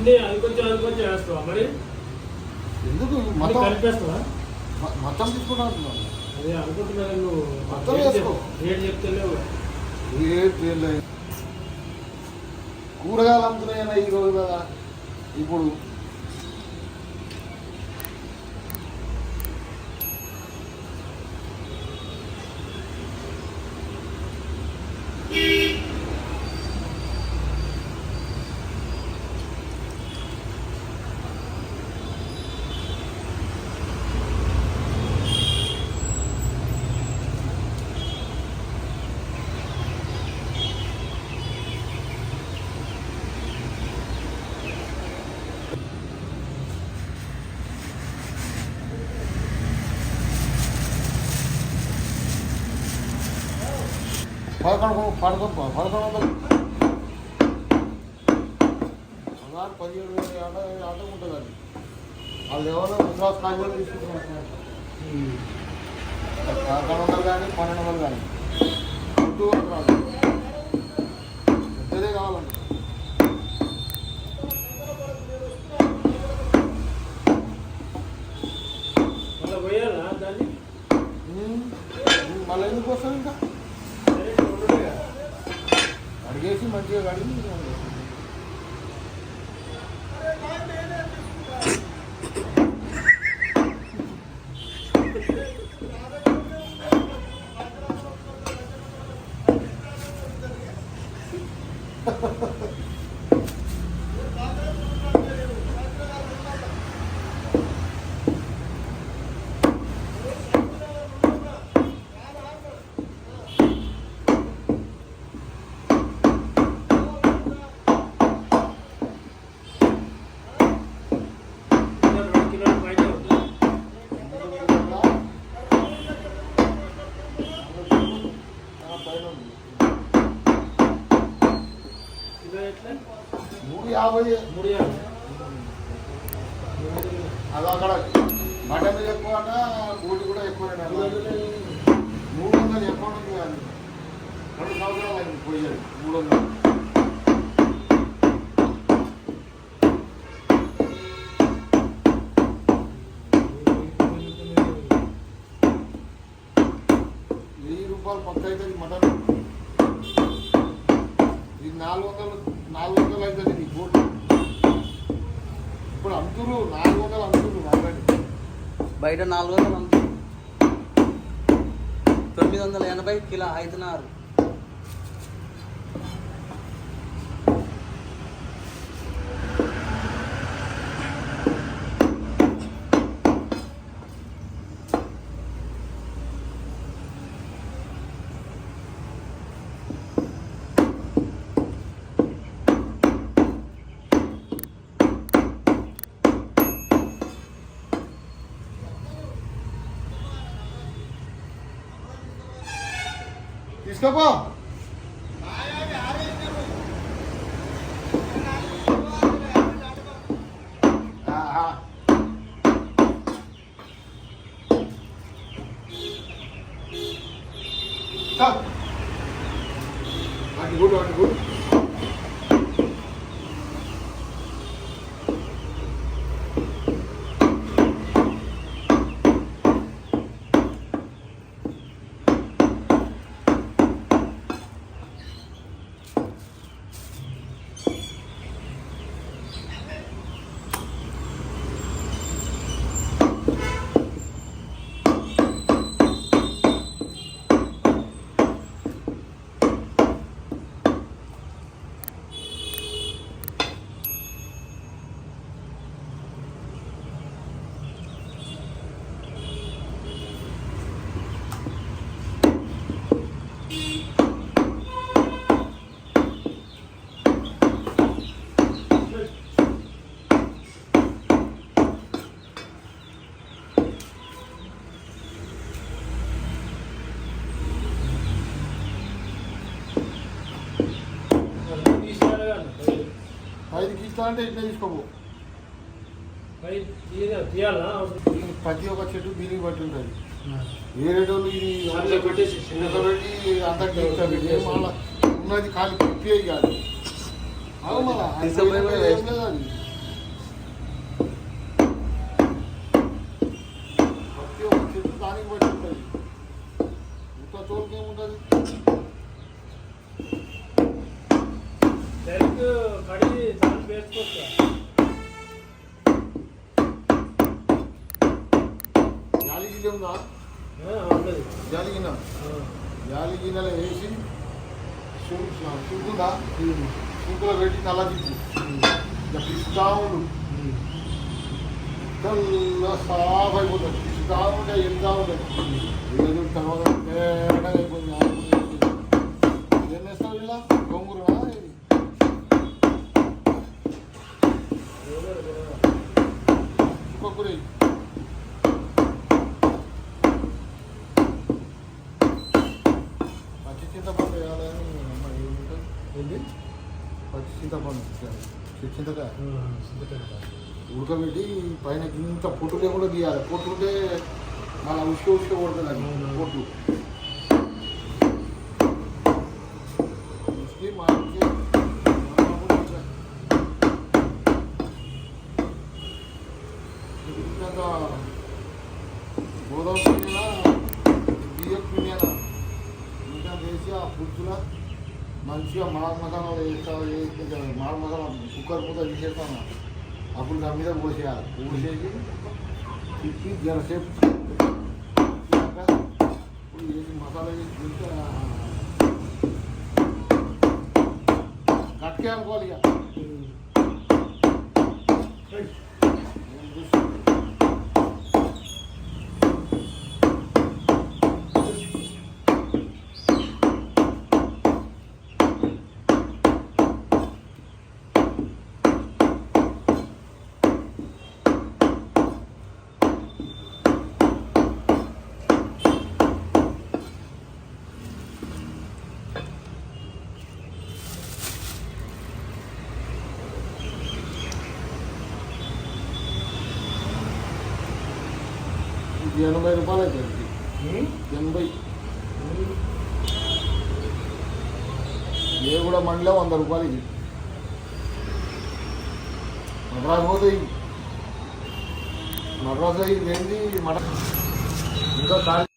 అన్ని అది కొంచెం అది కొంచెం వేస్తావా మరి? ఎందుకు? మొత్తం కలిపేస్తావా? మొత్తం తీసుకుంటా అంటున్నాను అదే అనుకుంటున్నాను నువ్వు. మొత్తం వేసుకో. రేట్ చెప్తలేవు కూరగాయలు అమ్ముతున్నాయన్నా ఈ రోజు కదా. ఇప్పుడు పదకొండు పదకొండు పదకొండు వందలు. పదిహేడు వేలు ఆట ఆట ఉంటుంది అది వాళ్ళు ఎవరో ముద్రాస్ కాజీలు తీసుకుంటున్నారు పదకొండు వందలు కానీ పన్నెండు వందలు కానీ. టూ వందలు పెద్దదే కావాలండి. మళ్ళీ ఎందుకు వస్తుంది ఇంకా? 感じが悪いよね。కిలో ఎట్లా? మూడు యాభై మూడు యాభై. అది అక్కడ మటన్ ఎక్కువ అన్న గూటి కూడా ఎక్కువ మూడు వందలు. మూడు వందలు ఎక్కువ ఉంటుంది కానీ రెండు సంవత్సరాలు అయింది పోయాడు మూడు వందలు రూపాయలు పక్క అవుతుంది మటన్. ఇది నాలుగు వందలు నాలుగు వందలు అవుతుంది నీ బోర్డు. ఇప్పుడు అమ్ముతురు నాలుగు వందలు అమ్ముతురు ఆల్రెడీ. బయట నాలుగు వందలు అమ్ముతారు తొమ్మిది వందల ఎనభై కిలో ఐదున్నర తీసుకోపో ఆహా. చాలు. అటు గుడ్ అటు గుడ్ ఐదుకి ఇస్తా అంటే ఇట్లా తీసుకోపో. పై తీయ- తీయాలా? అవసరం. ఈ ప్రతి ఒక్క చెట్టు దీనికి బట్టి ఉంటుంది. వేరే వాళ్ళు ఇది పెట్టి అంతా గీత పెట్టి మళ్ళా ఉన్నది ఖాళీ పిప్పి కాదు. అవు మళ్ళా అది తీసుకుపోయి పోయినాక కూడా ఏం లేదు అది. కడిగి దాన్ని వేసుకోవచ్చు జాలి గిన్నె ఉందా ఉండదు జాలి గిన్నె జాలి గిన్నెలో వేసి చుంకుందా చుంకులో పెట్టి నల్ల తిప్పు ఇట్లా పిస్తా ఉండు సాఫ్ అయిపోతుంది పిస్తా ఉంటే ఎంత ఉంటుంది ఏదో తర్వాత తేడా అయిపోయింది ఏం వేస్తావు ఇలా? గొంగురా. ఇంకొకరి పచ్చి చింతపండు వేయాలని ఏంది పచ్చి చింతపండు చింతకాయ చింతకాయ ఉడకబెట్టి పైన ఇంత పొట్టు లేకుండా తీయాలి పొట్టు ఉంటే మళ్ళీ ఉసుక ఉసుక కొడుతుంది. పొట్టు ఉసికి మార్చి గోదావరి పిండినా ఇంకా వేసి ఆ పుచ్చులా మంచిగా మాడ మసాలా వేస్తా వేసి మాడ మసాలా కుక్కర్ పూత తీసేస్తాను. అప్పుడు దాని మీద పోసేయాలి. పోసేసి తిప్పి జరసేపు వేసి మసాలా వేసి తింటే గట్టిగా అనుకోవాలి ఇక. ఎనభై రూపాయలు అవుతుంది ఎనభై. ఏ కూడా మండలే వంద రూపాయలు ఇది మద్రాసు పోతాయి మద్రాసు ఇది ఏంది మట ఇంకా